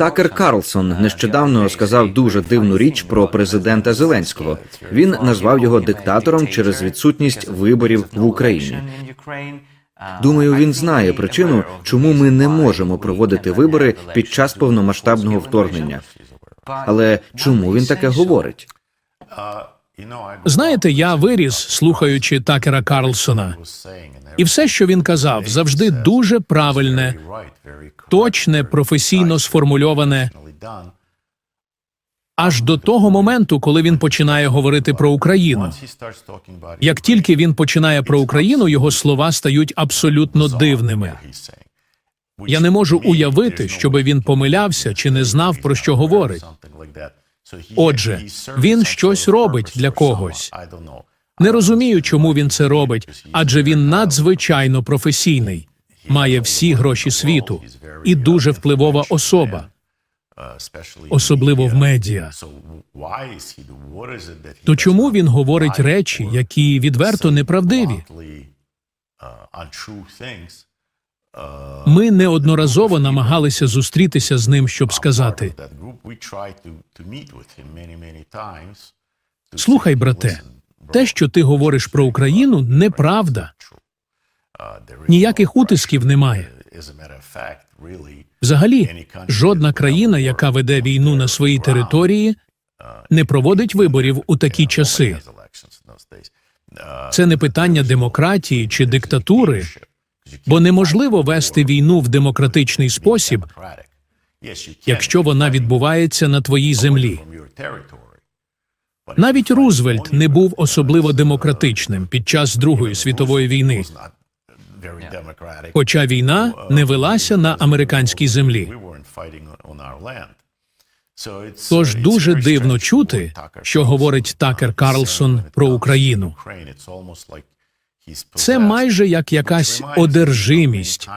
Такер Карлсон нещодавно сказав дуже дивну річ про президента Зеленського. Він назвав його диктатором через відсутність виборів в Україні. Думаю, він знає причину, чому ми не можемо проводити вибори під час повномасштабного вторгнення. Але чому він таке говорить? Знаєте, я виріс, слухаючи Такера Карлсона, і все, що він казав, завжди дуже правильне, точне, професійно сформульоване, аж до того моменту, коли він починає говорити про Україну. Як тільки він починає про Україну, його слова стають абсолютно дивними. Я не можу уявити, щоби він помилявся чи не знав про що говорить. Отже, він щось робить для когось. Не розумію, чому він це робить, адже він надзвичайно професійний, має всі гроші світу і дуже впливова особа, особливо в медіа. То чому він говорить речі, які відверто неправдиві? Ми неодноразово намагалися зустрітися з ним, щоб сказати: Слухай, брате, те, що ти говориш про Україну, неправда. Ніяких утисків немає. Взагалі, жодна країна, яка веде війну на своїй території, не проводить виборів у такі часи. Це не питання демократії чи диктатури, бо неможливо вести війну в демократичний спосіб, якщо вона відбувається на твоїй землі. Навіть Рузвельт не був особливо демократичним під час Другої світової війни, хоча війна не велася на американській землі. Тож дуже дивно чути, що говорить Такер Карлсон про Україну. Це майже як якась одержимість.